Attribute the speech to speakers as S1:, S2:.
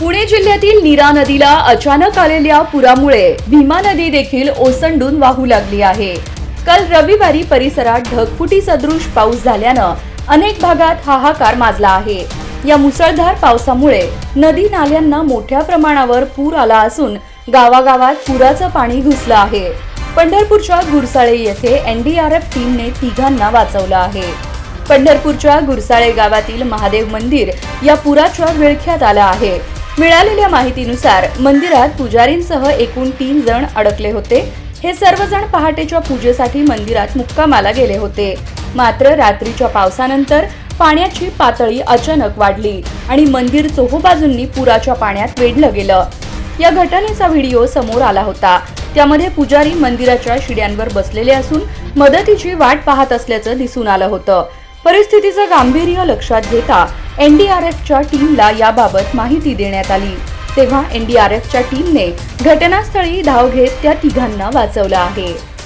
S1: पुणे जिल्ह्यातील नीरा नदीला अचानक आलेल्या पुरामुळे भीमा नदी देखील ओसंडून वाहू लागली आहे. काल रविवारी परिसरात ढगफुटी सदृश पाऊस झाल्यानं अनेक भागात हाहाकार माजला आहे. या मुसळधार पावसामुळे नदी नाल्यांना मोठ्या प्रमाणावर पूर आला असून गावागावात पुराचं पाणी घुसलं आहे. पंढरपूरच्या गुरसाळे येथे एनडीआरएफ टीमने तिघांना वाचवलं आहे. पंढरपूरच्या गुरसाळे गावातील महादेव मंदिर या पुराच्या विळख्यात आलं आहे. मिळालेल्या माहितीनुसार मंदिरात पुजारींसह एकूण तीन जण अडकले होते. हे सर्वजण पहाटेच्या पूजेसाठी मंदिरात मुक्कामाला गेले होते. मात्र रात्रीच्या पावसानंतर पाण्याची पातळी अचानक वाढली आणि मंदिर चोहोबाजूंनी पुराच्या पाण्यात वेढलं गेलं. या घटनेचा व्हिडिओ समोर आला होता. त्यामध्ये पुजारी मंदिराच्या शिड्यांवर बसलेले असून मदतीची वाट पाहत असल्याचं दिसून आलं होतं. परिस्थितीचं गांभीर्य लक्षात घेता एनडीआरएफच्या टीमला याबाबत माहिती देण्यात आली. तेव्हा एनडीआरएफच्या टीमने घटनास्थळी धाव घेत त्या तिघांना वाचवलं आहे.